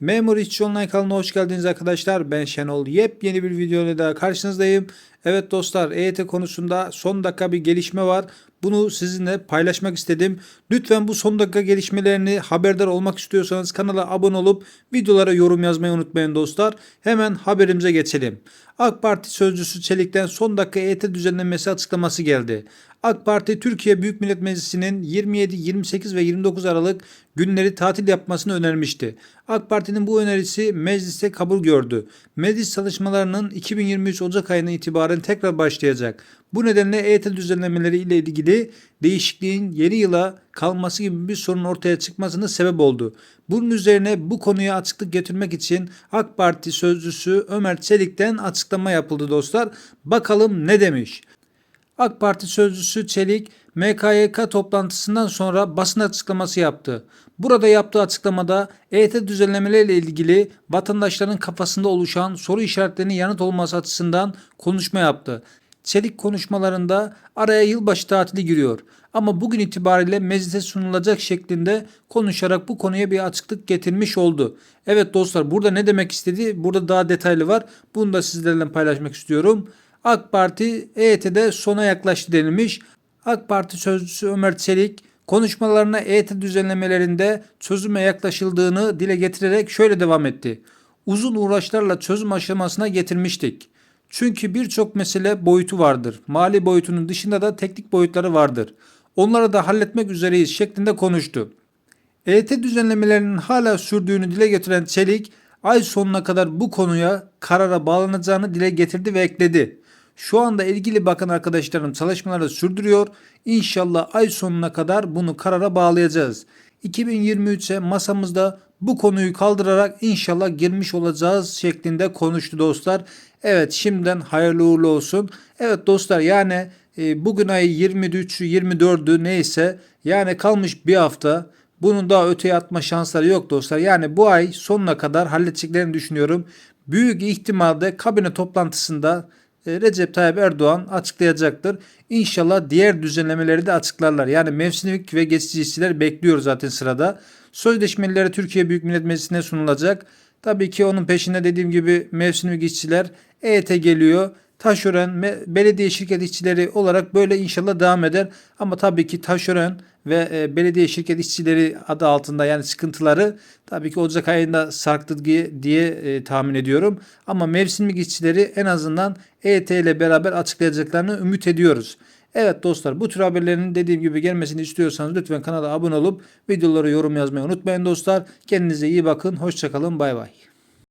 Memur İşçi Online kanalına hoş geldiniz arkadaşlar. Ben Şenol. Yepyeni bir videoyla daha karşınızdayım. Evet dostlar EYT konusunda son dakika bir gelişme var. Bunu sizinle paylaşmak istedim. Lütfen bu son dakika gelişmelerini haberdar olmak istiyorsanız kanala abone olup videolara yorum yazmayı unutmayın dostlar. Hemen haberimize geçelim. AK Parti sözcüsü Çelik'ten son dakika EYT düzenlenmesi açıklaması geldi. AK Parti Türkiye Büyük Millet Meclisi'nin 27, 28 ve 29 Aralık günleri tatil yapmasını önermişti. AK Parti'nin bu önerisi mecliste kabul gördü. Meclis çalışmalarının 2023 Ocak ayına itibaren tekrar başlayacak. Bu nedenle EYT düzenlemeleri ile ilgili değişikliğin yeni yıla kalması gibi bir sorun ortaya çıkmasına sebep oldu. Bunun üzerine bu konuya açıklık getirmek için AK Parti sözcüsü Ömer Çelik'ten açıklama yapıldı dostlar. Bakalım ne demiş? AK Parti sözcüsü Çelik MKYK toplantısından sonra basın açıklaması yaptı. Burada yaptığı açıklamada EYT düzenlemeleriyle ilgili vatandaşların kafasında oluşan soru işaretlerinin yanıt olması açısından konuşma yaptı. Çelik konuşmalarında araya yılbaşı tatili giriyor. Ama bugün itibariyle meclise sunulacak şeklinde konuşarak bu konuya bir açıklık getirmiş oldu. Evet dostlar burada ne demek istedi? Burada daha detaylı var. Bunu da sizlerle paylaşmak istiyorum. AK Parti EYT'de sona yaklaştı denilmiş. AK Parti sözcüsü Ömer Çelik konuşmalarına EYT düzenlemelerinde çözüme yaklaşıldığını dile getirerek şöyle devam etti. Uzun uğraşlarla çözüm aşamasına getirmiştik. Çünkü birçok mesele boyutu vardır. Mali boyutunun dışında da teknik boyutları vardır. Onları da halletmek üzereyiz şeklinde konuştu. EYT düzenlemelerinin hala sürdüğünü dile getiren Çelik, ay sonuna kadar bu konuya karara bağlanacağını dile getirdi ve ekledi. Şu anda ilgili bakan arkadaşlarım çalışmaları sürdürüyor. İnşallah ay sonuna kadar bunu karara bağlayacağız. 2023'e masamızda bu konuyu kaldırarak inşallah girmiş olacağız şeklinde konuştu dostlar. Evet şimdiden hayırlı uğurlu olsun. Evet dostlar yani e, bugün ay 23'ü 24'ü neyse yani kalmış bir hafta. Bunun daha öteye atma şansları yok dostlar. Yani bu ay sonuna kadar halledeceklerini düşünüyorum. Büyük ihtimalle kabine toplantısında Recep Tayyip Erdoğan açıklayacaktır. İnşallah diğer düzenlemeleri de açıklarlar. Yani mevsimlik ve geçici işçiler bekliyor zaten sırada. Sözleşmeleri Türkiye Büyük Millet Meclisi'ne sunulacak. Tabii ki onun peşinde dediğim gibi mevsimlik işçiler EYT geliyor. Taşören, belediye şirket işçileri olarak böyle inşallah devam eder. Ama tabii ki taşören ve e, belediye şirket işçileri adı altında yani sıkıntıları tabii ki Ocak ayında sarktı diye, e, tahmin ediyorum. Ama mevsimlik işçileri en azından EYT ile beraber açıklayacaklarını ümit ediyoruz. Evet dostlar bu tür haberlerin dediğim gibi gelmesini istiyorsanız lütfen kanala abone olup videoları yorum yazmayı unutmayın dostlar. Kendinize iyi bakın. Hoşçakalın. Bay bay.